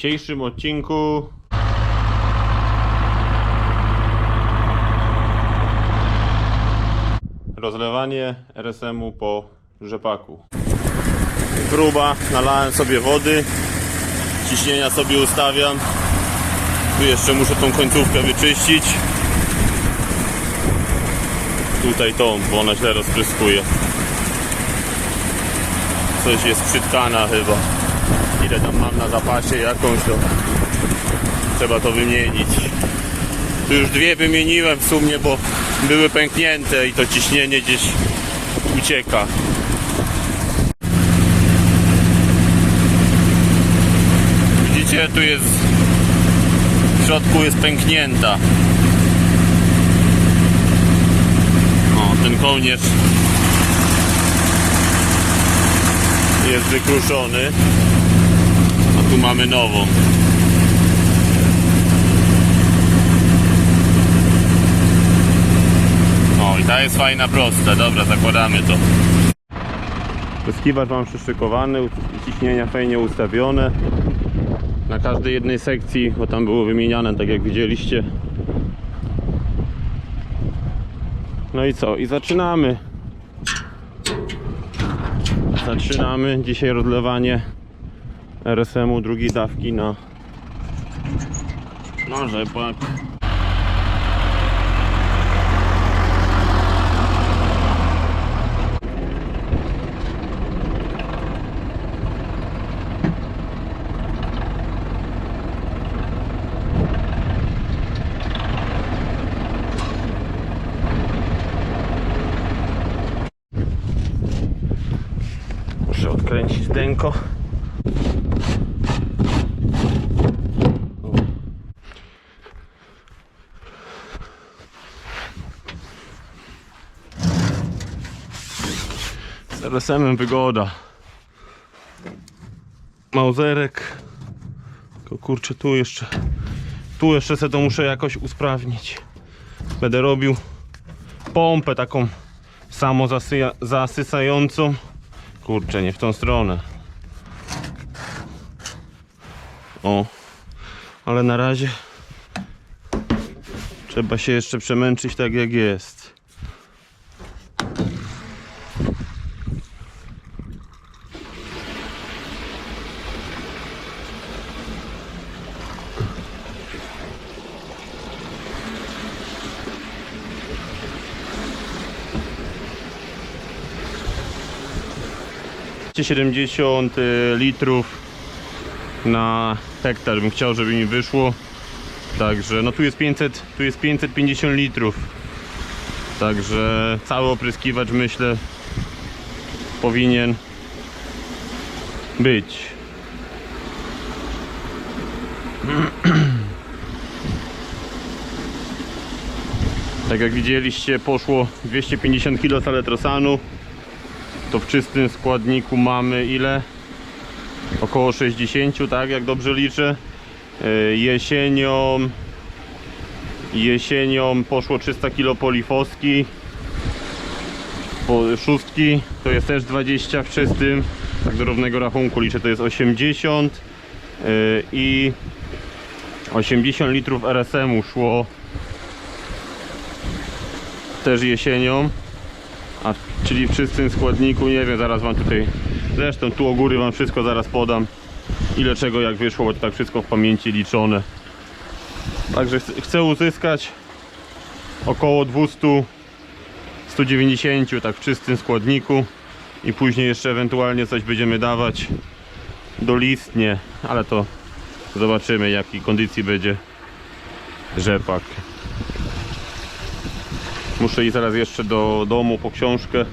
Dzisiejszym odcinku rozlewanie RSM-u po rzepaku. Próba, nalałem sobie wody, ciśnienia sobie ustawiam. Tu jeszcze muszę tą końcówkę wyczyścić. Tutaj tą, bo ona źle rozpryskuje. Coś jest przytkana chyba ile tam mam na zapasie jakąś to trzeba to wymienić. Tu już dwie wymieniłem w sumie bo były pęknięte i to ciśnienie gdzieś ucieka. Widzicie tu jest w środku jest pęknięta. O ten kołnierz jest wykruszony tu mamy nową. O i ta jest fajna, prosta. Dobra, zakładamy to. Pryskiwacz mam przyszykowany, ciśnienia fajnie ustawione. Na każdej jednej sekcji, bo tam było wymieniane, tak jak widzieliście. No i co? I zaczynamy. Zaczynamy dzisiaj rozlewanie RSM-u drugiej dawki na na rzepak. Muszę odkręcić denko. Z RSM-em wygoda. Mauzerek. Tylko kurczę, tu jeszcze. Tu jeszcze se to muszę jakoś usprawnić. Będę robił pompę taką samo zasyja, zasysającą. Kurczę, nie w tą stronę. O, ale na razie trzeba się jeszcze przemęczyć tak jak jest. Gdzie 70 litrów na hektar bym chciał, żeby mi wyszło. Także no tu jest 500, tu jest 550 litrów. Także cały opryskiwacz myślę powinien być. Tak jak widzieliście poszło 250 kg saletrosanu to w czystym składniku mamy ile? Około 60, tak jak dobrze liczę. Yy, Jesienią jesienią poszło 300 kg polifoski po szóstki to jest też 20 w czystym. Tak do równego rachunku liczę to jest 80 yy, i 80 litrów RSM-u szło też jesienią. A, czyli w czystym składniku, nie wiem, zaraz wam tutaj zresztą tu u góry wam wszystko zaraz podam. Ile czego jak wyszło, bo tak wszystko w pamięci liczone. Także ch- chcę uzyskać około 200 190 tak w czystym składniku. I później jeszcze ewentualnie coś będziemy dawać dolistnie, ale to zobaczymy jakiej kondycji będzie rzepak. Muszę iść zaraz jeszcze do domu po książkę.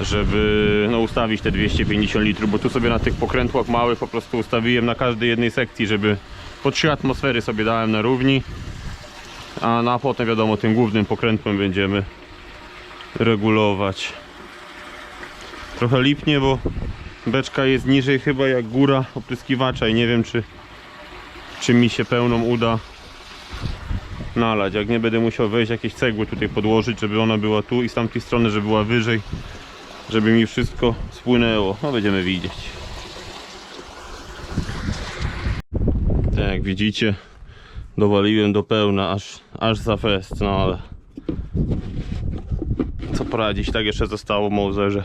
Żeby no, ustawić te 250 litrów, bo tu sobie na tych pokrętłach małych po prostu ustawiłem na każdej jednej sekcji, żeby po 3 atmosfery sobie dałem na równi, a na potem wiadomo tym głównym pokrętłem będziemy regulować. Trochę lipnie, bo beczka jest niżej chyba jak góra opryskiwacza i nie wiem czy, czy mi się pełną uda nalać. Jak nie będę musiał wejść jakieś cegły tutaj podłożyć, żeby ona była tu i z tamtej strony, żeby była wyżej, żeby mi wszystko spłynęło. No będziemy widzieć. Tak jak widzicie, dowaliłem do pełna aż, aż za fest, no ale co poradzić, tak jeszcze zostało Mouserze.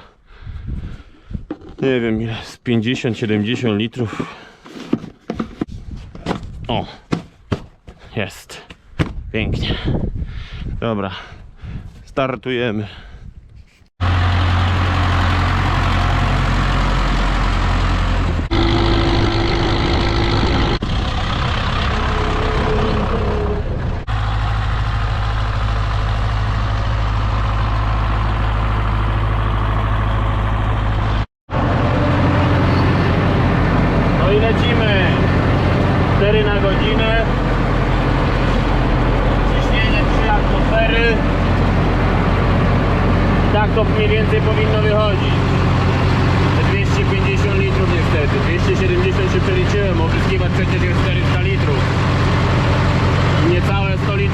Nie wiem ile, z 50-70 litrów. O, jest. Pięknie. Dobra, startujemy. Godzinę. Ciśnienie 3 atmosfery. Tak to mniej więcej powinno wychodzić. Te 250 litrów niestety. 270 się przeliczyłem, opryskiwać przecież jest 400 litrów. Niecałe 100 litrów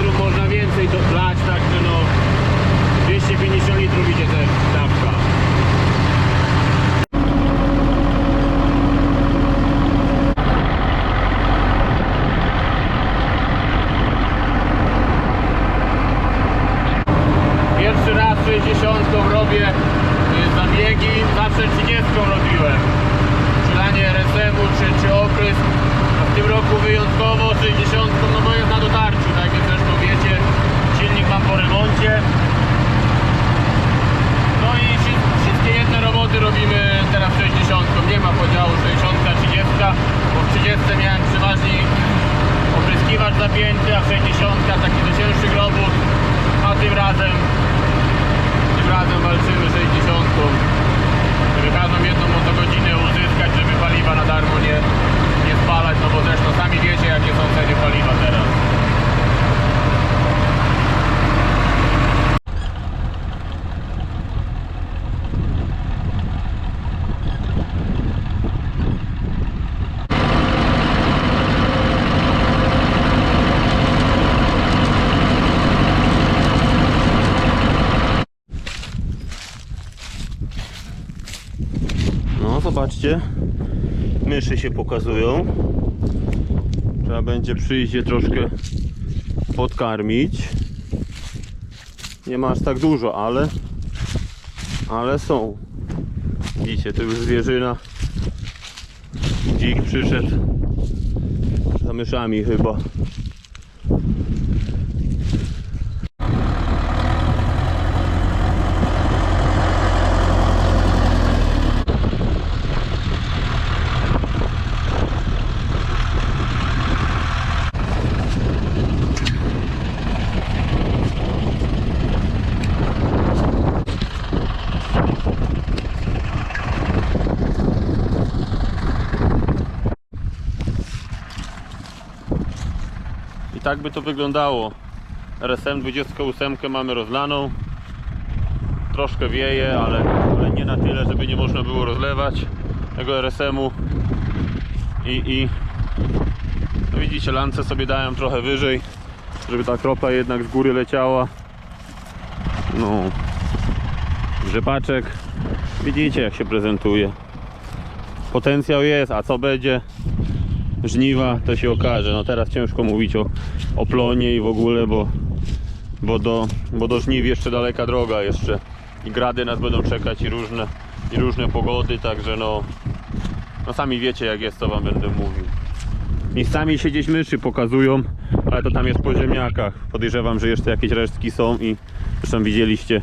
50 robię y, zabiegi, zawsze 30 robiłem. Czylanie RSM-u czy, czy. A w tym roku wyjątkowo 60, no bo jest na dotarciu, tak jak zresztą wiecie. Silnik mam po remoncie. No i wszystkie jedne roboty robimy teraz 60. Nie ma podziału 60, 30, bo w 30 miałem przeważnie opryskiwacz zapięty, a 60 taki do cięższych robót, a tym razem razem walczymy 60 żeby każdą jedną motogodzinę uzyskać, żeby paliwa na darmo nie, nie spalać, no bo zresztą sami wiecie jakie są ceny paliwa teraz. No zobaczcie, myszy się pokazują. Trzeba będzie przyjść je troszkę podkarmić. Nie ma aż tak dużo, ale ale są. Widzicie, to już zwierzyna. Dzik przyszedł za myszami chyba. Tak by to wyglądało. RSM 28 mamy rozlaną. Troszkę wieje, ale, ale nie na tyle, żeby nie można było rozlewać tego RSM-u. I, i no widzicie, lance sobie dałem trochę wyżej, żeby ta kropla jednak z góry leciała. No, rzepaczek. Widzicie, jak się prezentuje. Potencjał jest, a co będzie? Żniwa, to się okaże. No teraz ciężko mówić o, o plonie i w ogóle, bo, bo, do, bo do żniw jeszcze daleka droga jeszcze. I grady nas będą czekać i różne, i różne pogody, także no, no sami wiecie jak jest, co wam będę mówił. Miejscami się gdzieś myszy pokazują, ale to tam jest po ziemniakach. Podejrzewam, że jeszcze jakieś resztki są i zresztą widzieliście,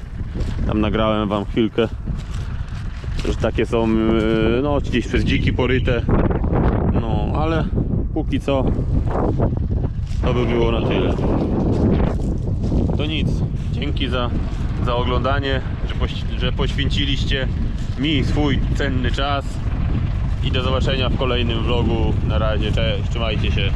tam nagrałem wam chwilkę, że takie są, yy, no gdzieś przez dziki poryte, ale póki co to by było na tyle. To nic. Dzięki za za oglądanie, że, poś- że poświęciliście mi swój cenny czas. I do zobaczenia w kolejnym vlogu. Na razie, cześć, trzymajcie się.